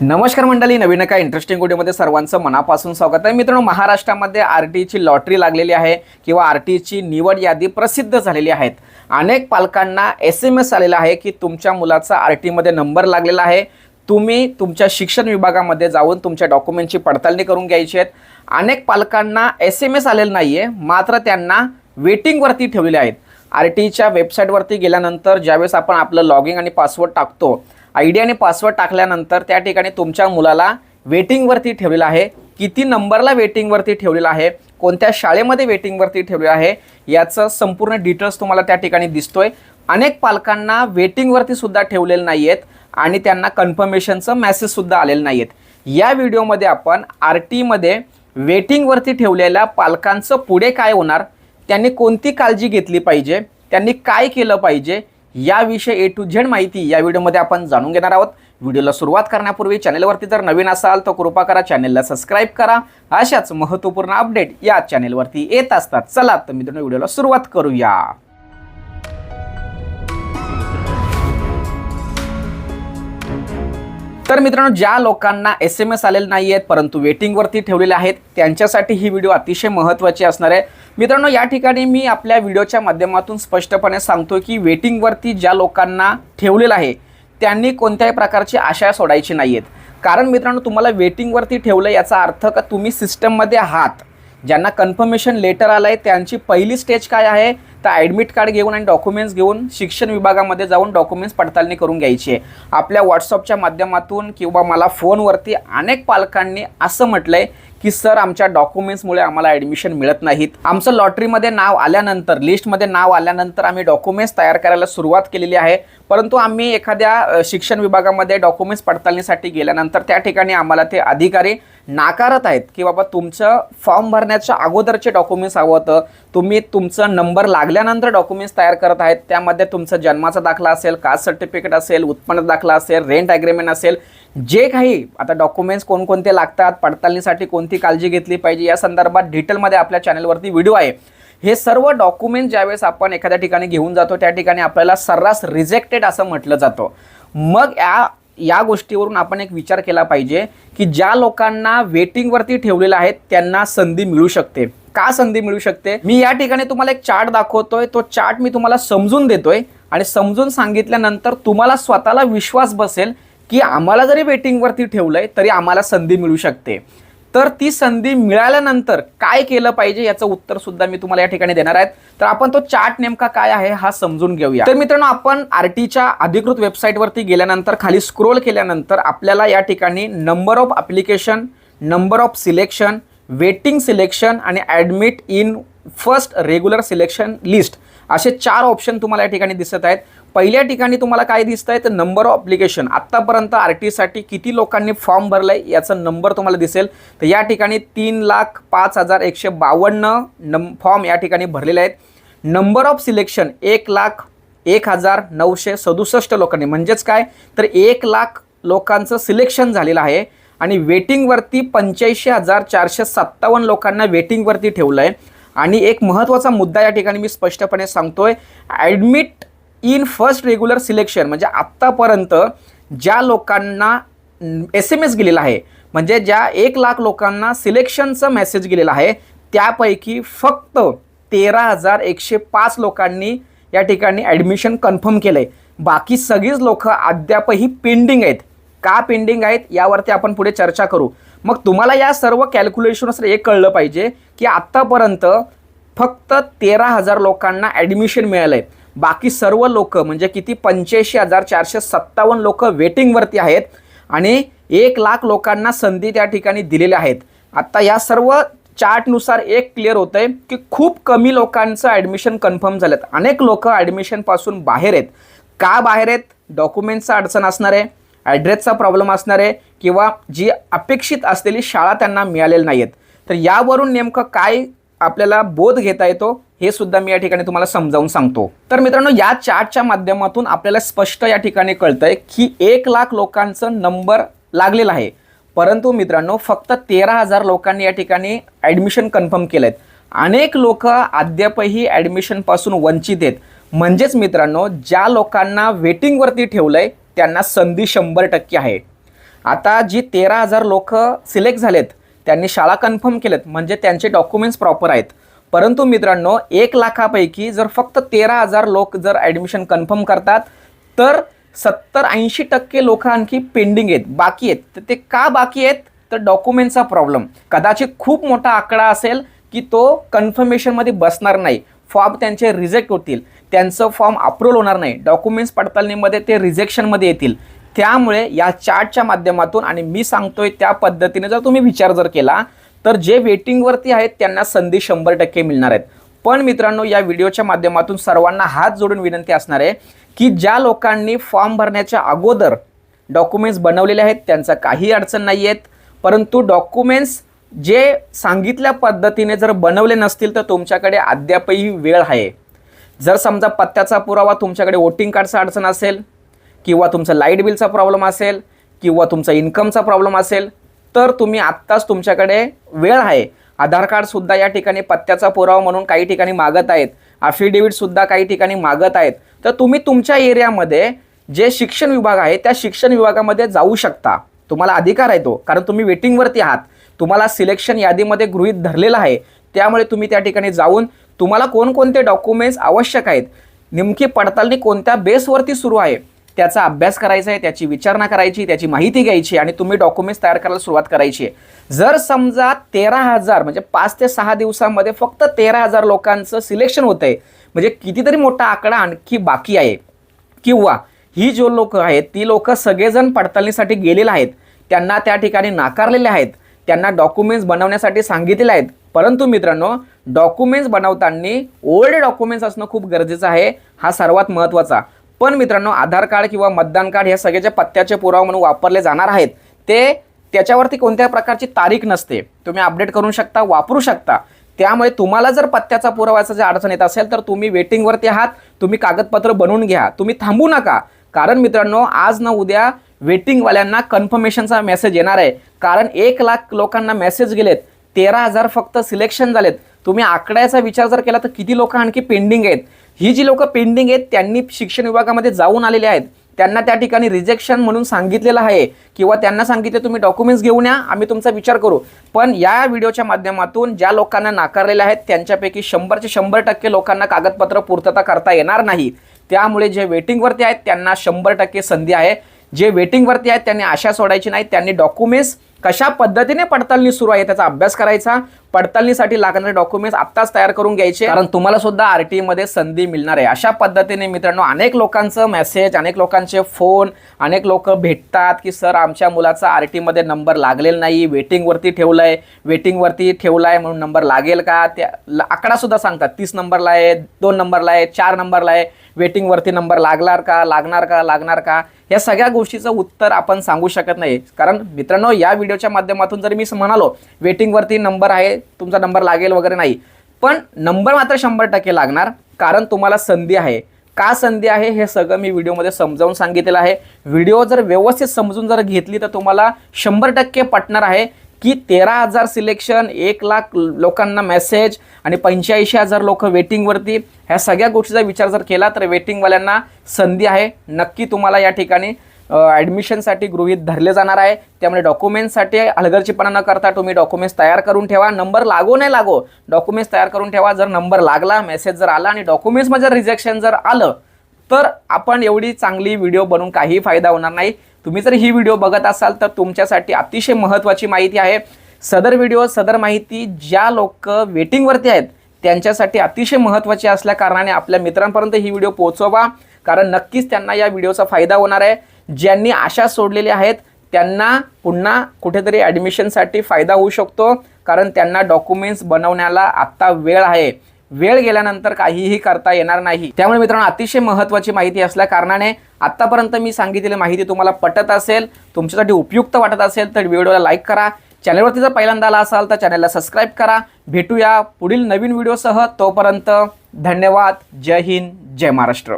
नमस्कार मंडळी नवीन एका इंटरेस्टिंग व्हिडिओमध्ये सर्वांचं मनापासून स्वागत आहे. मित्रांनो महाराष्ट्रामध्ये आर टीची लॉटरी लागलेली आहे किंवा आर टीची निवड यादी प्रसिद्ध झालेली आहेत. अनेक पालकांना एस एम एस आलेला आहे की तुमच्या मुलाचा आर टीमध्ये नंबर लागलेला आहे. तुम्ही तुमच्या शिक्षण विभागामध्ये जाऊन तुमच्या डॉक्युमेंटची पडताळणी करून घ्यायची आहेत. अनेक पालकांना एस एम एस आलेलं नाही आहे मात्र त्यांना वेटिंगवरती ठेवलेले आहेत. आर टीच्या वेबसाईटवरती गेल्यानंतर ज्यावेळेस आपण आपलं लॉगिंग आणि पासवर्ड टाकतो आय डी आणि पासवर्ड टाकल्यानंतर त्या ठिकाणी तुमच्या मुलाला वेटिंगवरती ठेवलेलं आहे. किती नंबरला वेटिंगवरती ठेवलेलं आहे? कोणत्या शाळेमध्ये वेटिंगवरती ठेवलेलं आहे? याचं संपूर्ण डिटेल्स तुम्हाला त्या ठिकाणी दिसतोय. अनेक पालकांना वेटिंगवरती सुद्धा ठेवलेलं नाही आहेत आणि त्यांना कन्फर्मेशनचं मेसेजसुद्धा आलेलं नाही आहेत या व्हिडिओमध्ये आपण आर टीमध्ये वेटिंगवरती ठेवलेल्या पालकांचं पुढे काय होणार? त्यांनी कोणती काळजी घेतली पाहिजे? त्यांनी काय केलं पाहिजे? याविषयी ए टू झेड माहिती या व्हिडिओमध्ये आपण जाणून घेणार आहोत. व्हिडिओला सुरुवात करण्यापूर्वी चॅनेलवरती जर नवीन असाल तर कृपा करा चॅनलला सबस्क्राईब करा. अशाच महत्त्वपूर्ण अपडेट या चॅनलवरती येत असतात. चला तर मित्रांनो व्हिडिओला सुरुवात करूया. तर मित्रांनो ज्या लोकांना एस एम एस आलेले नाही आहेत परंतु वेटिंगवरती ठेवलेले आहेत त्यांच्यासाठी ही व्हिडिओ अतिशय महत्त्वाची असणार आहे. मित्रांनो या ठिकाणी मी आपल्या व्हिडिओच्या माध्यमातून स्पष्टपणे सांगतो की वेटिंगवरती ज्या लोकांना ठेवलेलं आहे त्यांनी कोणत्याही प्रकारची आशा सोडायची नाही आहेत कारण मित्रांनो तुम्हाला वेटिंगवरती ठेवलं याचा अर्थ का तुम्ही सिस्टममध्ये आहात. ज्यांना कन्फर्मेशन लेटर आलं आहे त्यांची पहिली स्टेज काय आहे? तर ॲडमिट कार्ड घेऊन आणि डॉक्युमेंट्स घेऊन शिक्षण विभागामध्ये जाऊन डॉक्युमेंट्स पडताळणी करून घ्यायची आहे. आपल्या व्हॉट्सअपच्या माध्यमातून किंवा मला फोनवरती अनेक पालकांनी असं म्हटलं आहे की सर आमच्या डॉक्युमेंट्समुळे आम्हाला ॲडमिशन मिळत नाहीत. आमचं लॉटरीमध्ये नाव आल्यानंतर लिस्टमध्ये नाव आल्यानंतर आम्ही डॉक्युमेंट्स तयार करायला सुरुवात केलेली आहे. परंतु आम्ही एखाद्या शिक्षण विभागामध्ये डॉक्युमेंट्स पडताळणीसाठी गेल्यानंतर त्या ठिकाणी आम्हाला ते अधिकारी नाकारत आहेत की बाबा तुमचं फॉर्म भरण्याच्या अगोदरचे डॉक्युमेंट्स हवं होतं. तुम्ही तुमचं नंबर लागल्यानंतर डॉक्युमेंट्स तयार करत आहेत. त्यामध्ये तुमचा जन्माचा दाखला असेल कास्ट सर्टिफिकेट असेल उत्पन्न दाखला असेल रेंट ॲग्रीमेंट असेल जे काही आता डॉक्युमेंट्स कोणकोणते लागतात पडताळणीसाठी कोणती काळजी घेतली पाहिजे या संदर्भात डिटेलमध्ये आपल्या चॅनलवरती व्हिडिओ आहे. हे सर्व डॉक्युमेंट ज्यावेळेस आपण एखाद्या ठिकाणी घेऊन जातो त्या ठिकाणी आपल्याला सर्रास रिजेक्टेड असं म्हटलं जातं. मग या या गोष्टीवरून आपण एक विचार केला पाहिजे की ज्या लोकांना वेटिंगवरती ठेवलेलं आहे त्यांना संधी मिळू शकते. का संधी मिळू शकते? मी या ठिकाणी तुम्हाला एक चार्ट दाखवतोय. तो चार्ट मी तुम्हाला समजून देतोय. आणि समजून सांगितल्यानंतर तुम्हाला स्वतःला विश्वास बसेल की आम्हाला जरी वेटिंगवरती ठेवलंय तरी आम्हाला संधी मिळू शकते. तर ती संधी मिळाल्यानंतर काय केलं पाहिजे याचं उत्तर सुद्धा मी तुम्हाला या ठिकाणी देणार आहेत तर आपण तो चार्ट नेमका काय आहे हा समजून घेऊया. तर मित्रांनो आपण आर टीच्या अधिकृत वेबसाईटवरती गेल्यानंतर खाली स्क्रोल केल्यानंतर आपल्याला या ठिकाणी number of application number of selection waiting selection आणि admit in first regular selection list असे चार ऑप्शन तुम्हाला या ठिकाणी दिसत आहेत. पहिल्या ठिकाणी तुम्हाला काय दिसत आहे? तर नंबर ऑफ अप्लिकेशन आत्तापर्यंत आर टीसाठी किती लोकांनी फॉर्म आहे याचा नंबर तुम्हाला दिसेल. तर या ठिकाणी तीन लाख पाच हजार एकशे बावन्न नम फॉर्म या ठिकाणी भरलेले आहेत. नंबर ऑफ सिलेक्शन एक लाख एक हजार नऊशे सदुसष्ट लोकांनी. म्हणजेच काय? तर एक लाख लोकांचं सिलेक्शन झालेलं आहे. आणि वेटिंगवरती पंच्याऐंशी हजार चारशे सत्तावन्न लोकांना वेटिंगवरती ठेवलं आहे आणि एक महत्त्वाचा मुद्दा या ठिकाणी मी स्पष्टपणे सांगतोय. Admit in first regular selection म्हणजे आत्तापर्यंत ज्या लोकांना एस एम एस गेलेला आहे म्हणजे ज्या एक लाख लोकांना सिलेक्शनचं मेसेज गेलेला आहे त्यापैकी फक्त तेरा हजार एकशे पाच लोकांनी या ठिकाणी ॲडमिशन कन्फर्म केलं आहे बाकी सगळीच लोकं अद्यापही पेंडिंग आहेत. का पेंडिंग आहेत यावरती आपण पुढे चर्चा करू. मग तुम्हाला या सर्व कॅल्क्युलेशननुसार एक कळलं पाहिजे की आत्तापर्यंत फक्त तेरा हजार लोकांना ॲडमिशन मिळालं आहे बाकी सर्व लोक म्हणजे किती? पंच्याऐंशी हजार चारशे सत्तावन्न लोक वेटिंगवरती आहेत आणि एक लाख लोकांना संधी त्या ठिकाणी दिलेल्या आहेत. आत्ता या सर्व चार्टनुसार एक क्लिअर होतं आहे की खूप कमी लोकांचं ॲडमिशन कन्फर्म झालं आहेत अनेक लोक ॲडमिशनपासून बाहेर आहेत. का बाहेर आहेत? डॉक्युमेंटचा अडचण असणार आहे. ॲड्रेसचा प्रॉब्लेम असणार आहे किंवा जी अपेक्षित असलेली शाळा त्यांना मिळालेली नाही आहेत तर यावरून नेमकं काय आपल्याला बोध घेता येतो हे सुद्धा मी या ठिकाणी तुम्हाला समजावून सांगतो. तर मित्रांनो या चार्टच्या माध्यमातून आपल्याला स्पष्ट या ठिकाणी कळतंय की एक लाख लोकांचं नंबर लागलेला आहे. परंतु मित्रांनो फक्त तेरा हजार लोकांनी या ठिकाणी ॲडमिशन कन्फर्म केलं आहेत अनेक लोक अद्यापही ॲडमिशनपासून वंचित आहेत. म्हणजेच मित्रांनो ज्या लोकांना वेटिंगवरती ठेवलं आहे त्यांना संधी शंभर टक्के आहे. आता जी तेरा हजार लोक सिलेक्ट झालेत त्यांनी शाळा कन्फर्म केलेत म्हणजे त्यांचे डॉक्युमेंट्स प्रॉपर आहेत. परंतु मित्रांनो एक लाखापैकी जर फक्त तेरा हजार लोक जर ॲडमिशन कन्फर्म करतात तर सत्तर ऐंशी टक्के लोक आणखी पेंडिंग आहेत बाकी आहेत. तर ते का बाकी आहेत? तर डॉक्युमेंटचा प्रॉब्लेम. कदाचित खूप मोठा आकडा असेल की तो कन्फर्मेशनमध्ये बसणार नाही. फॉर्म त्यांचे रिजेक्ट होतील. त्यांचं फॉर्म अप्रूव्ह होणार नाही. डॉक्युमेंट्स पडताळणीमध्ये ते रिजेक्शनमध्ये येतील. त्यामुळे या चार्टच्या माध्यमातून आणि मी सांगतोय त्या पद्धतीने जर तुम्ही विचार जर केला तर जे वेटिंगवरती आहेत त्यांना संधी शंभर टक्के मिळणार आहेत. पण मित्रांनो या व्हिडिओच्या माध्यमातून सर्वांना हात जोडून विनंती असणार आहे की ज्या लोकांनी फॉर्म भरण्याच्या अगोदर डॉक्युमेंट्स बनवलेले आहेत त्यांचा काही अडचण नाही आहेत परंतु डॉक्युमेंट्स जे सांगितल्या पद्धतीने जर बनवले नसतील तर तुमच्याकडे अद्यापही वेळ आहे. जर समजा पत्त्याचा पुरावा तुमच्याकडे वोटिंग कार्डचा अडचण असेल किंवा तुमचं लाइट बिलचा प्रॉब्लेम असेल किंवा तुमचा इन्कमचा प्रॉब्लेम असेल तर तुम्ही आत्ताच तुमच्याकडे वेळ आहे. आधार कार्डसुद्धा या ठिकाणी पत्त्याचा पुरावा म्हणून काही ठिकाणी मागत आहेत. अफिडेविटसुद्धा काही ठिकाणी मागत आहेत. तर तुम्ही तुमच्या एरियामध्ये जे शिक्षण विभाग आहे त्या शिक्षण विभागामध्ये जाऊ शकता. तुम्हाला अधिकार आहे तो कारण तुम्ही वेटिंगवरती आहात. तुम्हाला सिलेक्शन यादीमध्ये गृहीत धरलेलं आहे. त्यामुळे तुम्ही त्या ठिकाणी जाऊन तुम्हाला कोणकोणते डॉक्युमेंट्स आवश्यक आहेत नेमकी पडताळणी कोणत्या बेसवरती सुरू आहे त्याचा अभ्यास करायचा आहे त्याची विचारणा करायची त्याची माहिती घ्यायची आणि तुम्ही डॉक्युमेंट्स तयार करायला सुरुवात करायची आहे. जर समजा तेरा हजार म्हणजे पाच ते सहा दिवसामध्ये फक्त तेरा हजार लोकांचं सिलेक्शन होतं आहे म्हणजे कितीतरी मोठा आकडा आणखी बाकी आहे. किंवा ही जो लोक आहेत ती लोक सगळेजण पडताळणीसाठी गेलेले आहेत त्यांना त्या ठिकाणी नाकारलेले आहेत त्यांना डॉक्युमेंट्स बनवण्यासाठी सांगितलेले आहेत. परंतु मित्रांनो डॉक्युमेंट्स बनवताना ओल्ड डॉक्युमेंट्स असणं खूप गरजेचं आहे. हा सर्वात महत्त्वाचा. पण मित्रांनो आधार कार्ड किंवा मतदान कार्ड हे सगळ्याचे पत्त्याचे पुरावा म्हणून वापरले जाणार आहेत ते त्याच्यावरती कोणत्या प्रकारची तारीख नसते. तुम्ही अपडेट करू शकता वापरू शकता. त्यामुळे तुम्हाला जर पत्त्याचा पुरावाचा जर अडचण येत असेल तर तुम्ही वेटिंगवरती आहात तुम्ही कागदपत्र बनवून घ्या. तुम्ही थांबू नका. कारण मित्रांनो आज ना उद्या वेटिंगवाल्यांना कन्फर्मेशनचा मेसेज येणार आहे. कारण एक लाख लोकांना मेसेज गेलेत. तेरा हजार फक्त सिलेक्शन झालेत. तुम्ही आकड्याचा विचार जर केला तर किती लोक आणखी पेंडिंग आहेत? ही जी लोक पेंडिंग आहेत त्यांनी शिक्षण विभागामध्ये जाऊन आलेले आहेत. त्यांना त्या ठिकाणी रिजेक्शन म्हणून सांगितलेलं आहे. किंवा त्यांना सांगितले तुम्ही डॉक्युमेंट्स घेऊन या आम्ही तुमचा विचार करू. पण या व्हिडिओच्या माध्यमातून ज्या लोकांना नाकारलेले आहेत त्यांच्यापैकी शंभरचे शंभर टक्के लोकांना कागदपत्र पूर्तता करता येणार नाही. त्यामुळे जे वेटिंगवरती आहेत त्यांना शंभर टक्के संधी आहे. जे वेटिंगवरती आहेत त्यांनी आशा सोडायची नाही त्यांनी डॉक्युमेंट्स कशा पद्धतीने पडताळणी सुरू आहे त्याचा अभ्यास करायचा? पडताळणीसाठी लागणारे डॉक्युमेंट्स आत्ताच तयार करून घ्यायचे. कारण तुम्हाला सुद्धा आर टी मध्ये संधी मिळणार आहे. अशा पद्धतीने मित्रांनो अनेक लोकांचं मेसेज अनेक लोकांचे फोन अनेक लोक भेटतात की सर आमच्या मुलाचा आर टी मध्ये नंबर लागलेला नाही. वेटिंगवरती ठेवलाय. वेटिंगवरती ठेवलाय म्हणून नंबर लागेल का? त्या आकडा सुद्धा सांगतात. तीस नंबरला आहे दोन नंबरला आहे चार नंबरला आहे. वेटिंगवरती नंबर लागणार का लागणार का लागणार का? या सगळ्या गोष्टीचं उत्तर आपण सांगू शकत नाही. कारण मित्रांनो या व्हिडिओ व्हिडिओच्या माध्यमातून जर मी म्हणालो वेटिंगवरती नंबर आहे तुमचा नंबर लागेल वगैरे नाही. पण नंबर मात्र शंभर टक्के लागणार कारण तुम्हाला संधी आहे. का संधी आहे हे सगळं मी व्हिडिओमध्ये समजावून सांगितलेलं आहे. व्हिडिओ जर व्यवस्थित समजून जर घेतली तर तुम्हाला शंभर टक्के पटणार आहे की तेरा हजार सिलेक्शन एक लाख लोकांना मेसेज आणि पंच्याऐंशी हजार लोक वेटिंगवरती. ह्या सगळ्या गोष्टीचा विचार जर केला तर वेटिंगवाल्यांना संधी आहे. नक्की तुम्हाला या ठिकाणी ॲडमिशनसाठी गृहित धरले जाणार आहे. त्यामुळे डॉक्युमेंट्ससाठी हलगर्जीपणा न करता तुम्ही. डॉक्युमेंट्स तयार करून ठेवा. नंबर लागो नाही लागो डॉक्युमेंट्स तयार करून ठेवा. जर नंबर लागला मेसेज जर आला आणि डॉक्युमेंट्समध्ये जर रिजेक्शन जर आलं तर आपण एवढी चांगली व्हिडिओ बनवून काही फायदा होणार नाही. तुम्ही जर ही व्हिडिओ बघत असाल तर तुमच्यासाठी अतिशय महत्त्वाची माहिती आहे. सदर व्हिडिओ सदर माहिती ज्या लोक वेटिंगवरती आहेत त्यांच्यासाठी अतिशय महत्त्वाची असल्या कारणाने आपल्या मित्रांपर्यंत ही व्हिडिओ पोहोचवा. कारण नक्कीच त्यांना या व्हिडिओचा फायदा होणार आहे. ज्यांनी आशा सोडलेल्या आहेत त्यांना पुन्हा कुठेतरी ॲडमिशनसाठी फायदा होऊ शकतो कारण त्यांना डॉक्युमेंट्स बनवण्याला आत्ता वेळ आहे. वेळ गेल्यानंतर काहीही करता येणार नाही. त्यामुळे मित्रांनो अतिशय महत्त्वाची माहिती असल्या कारणाने आत्तापर्यंत मी सांगितलेली माहिती तुम्हाला पटत असेल तुमच्यासाठी उपयुक्त वाटत असेल तर व्हिडिओला लाईक करा. चॅनलवरती जर पहिल्यांदा आला असाल तर चॅनलला सबस्क्राईब करा. भेटूया पुढील नवीन व्हिडिओसह. तोपर्यंत धन्यवाद. जय हिंद जय महाराष्ट्र.